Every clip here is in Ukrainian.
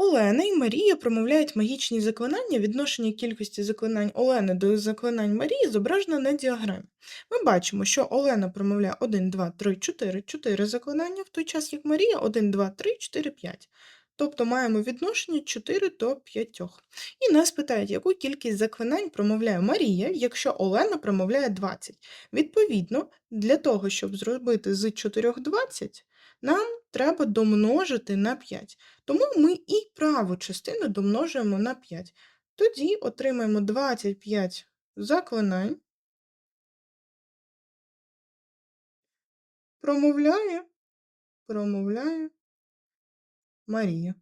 Олена і Марія промовляють магічні заклинання. Відношення кількості заклинань Олени до заклинань Марії зображено на діаграмі. Ми бачимо, що Олена промовляє 1, 2, 3, 4, 4 заклинання, в той час як Марія 1, 2, 3, 4, 5. Тобто маємо відношення 4 до 5. І нас питають, яку кількість заклинань промовляє Марія, якщо Олена промовляє 20. Відповідно, для того, щоб зробити з 4 20, нам треба домножити на 5. Тому ми і праву частину домножуємо на 5. Тоді отримаємо 25 заклинань. Промовляє, промовляє Марія.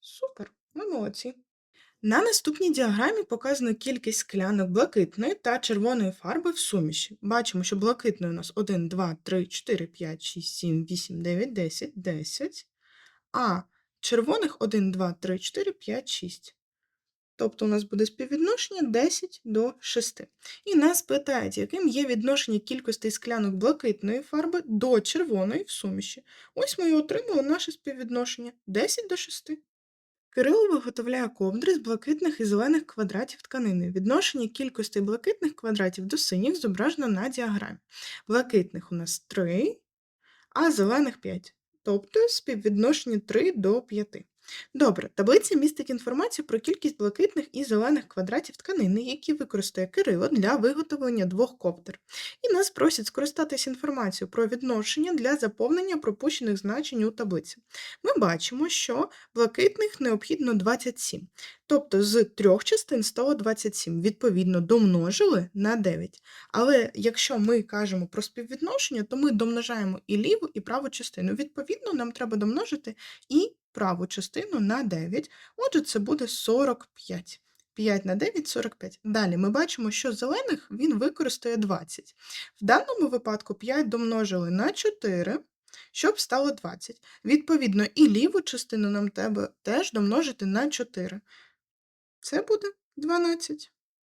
Супер, ми молодці. На наступній діаграмі показано кількість склянок блакитної та червоної фарби в суміші. Бачимо, що блакитної у нас 1, 2, 3, 4, 5, 6, 7, 8, 9, 10, 10. А червоних 1, 2, 3, 4, 5, 6. Тобто у нас буде співвідношення 10 до 6. І нас питають, яким є відношення кількості склянок блакитної фарби до червоної в суміші. Ось ми і отримали наше співвідношення 10 до 6. Кирило виготовляє ковдри з блакитних і зелених квадратів тканини. Відношення кількості блакитних квадратів до синіх зображено на діаграмі. Блакитних у нас 3, а зелених 5. Тобто співвідношення 3 до 5. Добре, таблиця містить інформацію про кількість блакитних і зелених квадратів тканини, які використає Кирило для виготовлення двох коптер. І нас просять скористатися інформацією про відношення для заповнення пропущених значень у таблиці. Ми бачимо, що блакитних необхідно 27. Тобто з трьох частин стало 27, відповідно, домножили на 9. Але якщо ми кажемо про співвідношення, то ми домножаємо і ліву, і праву частину. Відповідно, нам треба домножити і праву частину на 9. Отже, це буде 45. 5 на 9 45. Далі ми бачимо, що зелених він використає 20. В даному випадку 5 домножили на 4, щоб стало 20. Відповідно, і ліву частину нам треба теж домножити на 4. Це буде 12.